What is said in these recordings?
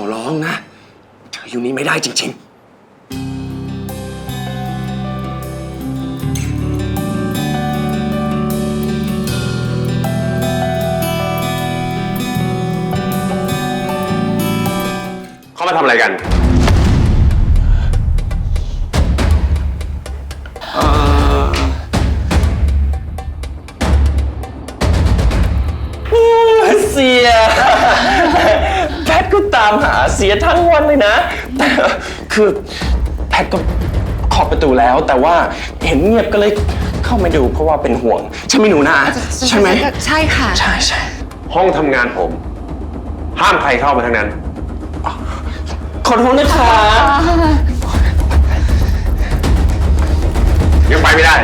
อร้องนะเธออยู่นี้ไม่ได้จริง ๆเขามาทำอะไรกันามหาเสียทั้งวันเลยนะแต่คือแพทก็ขอบประตูแล้ว แต่ว่าเห็นเงียบก็เลยเข้ามาดูเพราะว่าเป็นห่วงใช่ไหมหนูนาใช่ไหมใช่ค่ะ ใช่ใช่ห้องทำงานผม ห้ามใครเข้ามาทั้งนั้น ขอโทษนะคะ ยังไปไม่ได้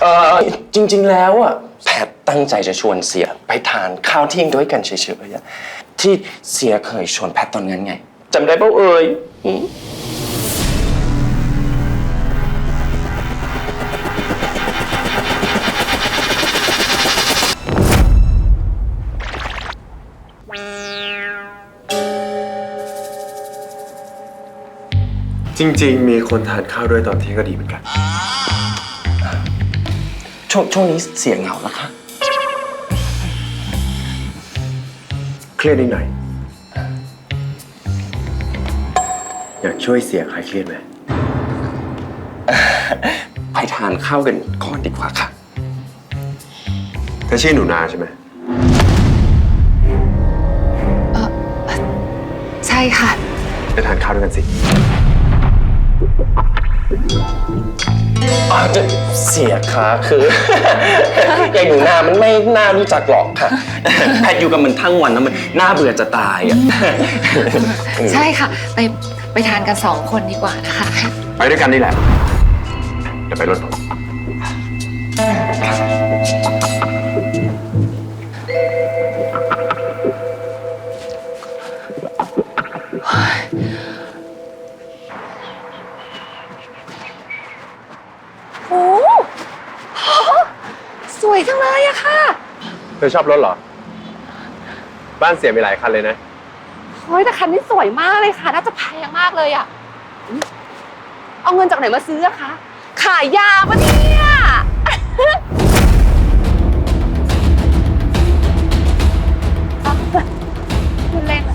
เออจริง ๆ แล้วอะแพท ตั้งใจจะชวนเสียไปทานข้าวเที่ยงด้วยกันเฉยๆอะที่เสียเคยชวนแพทตอนนั้นไงจำได้เปล่าเอ่ยอืมจริงๆ มีคนทานข้าวด้วยตอนเที่ยงก็ดีเหมือนกัน ช่วงช่วงนี้เสียเหงาแล้วค่ะ เครียดนิดหน่อย อยากช่วยเสียคลายเครียดไหม ไปทานข้าวกันก่อนดีกว่าค่ะ เธอชื่อหนูนาใช่ไหม ใช่ค่ะ ไปทานข้าวด้วยกันสิ อาจจะเสียขาคือ ยายหนูนามันไม่น่ารู้จักหรอกค่ะแพทย์อยู่กับมันทั้งวันแล้วมันน่าเบื่อจะตายอะใช่ค่ะ ไปไปทานกันสองคนดีกว่านะคะ ไปด้วยกันนี่แหละเดี๋ยวไปรถผม วยจังเลยอะค่ะ เธอชอบรถเหรอ บ้านเสียมีหลายคันเลยนะเฮ้ยแต่คันนี้สวยมากเลยค่ะ น่าจะแพงมากเลยอะอุ๊ยเอาเงินจากไหนมาซื้ออะคะ ขายยาปะเนี่ย คุณเล่นอะ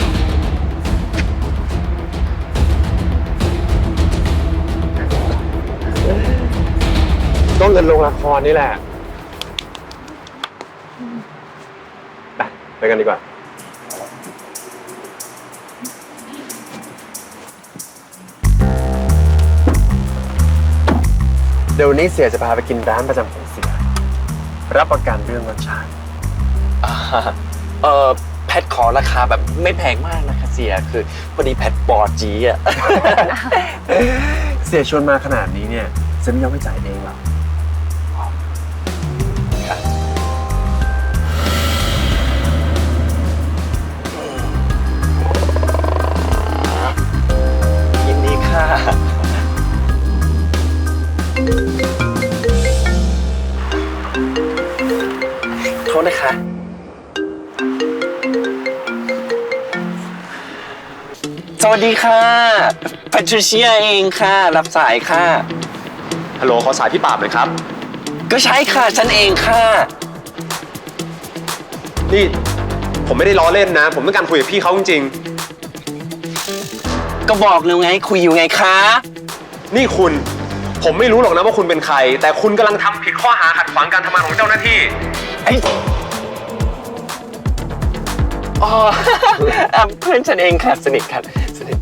ก็เงินลงละครนี่แหละ ไปไปกันดีกว่า เดี๋ยววนนี้เสียจะพาไปกินร้านประจำของเสีย รับประกันเรื่องรสชาติ อ่าเออแพทย์ขอราคาแบบไม่แพงมากนะคะเสียคือพอดีแพทย์ปอดจีอะ เสียชวนมาขนาดนี้เนี่ยจะไม่ยอมให้จ่ายเองหรอก ษนะคะ สวัสดีค่ะแพทริเชียเองค่ะ รับสายค่ะ ฮัลโหลขอสายพี่ปราบหน่อยครับ ก็ใช่ค่ะฉันเองค่ะ นี่ผมไม่ได้ล้อเล่นนะ ผมต้องการคุยกับพี่เขาจริงก็บอกแล้วไงคุยอยู่ไงคะๆนี่คุณ ผมไม่รู้หรอกนะว่าคุณเป็นใคร แต่คุณกำลังทำผิดข้อหาขัดขวางการทำงานของเจ้าหน้าที่ ไอ้ อ๋อ เพื่อนฉันเองค่ะสนิทค่ะสนิท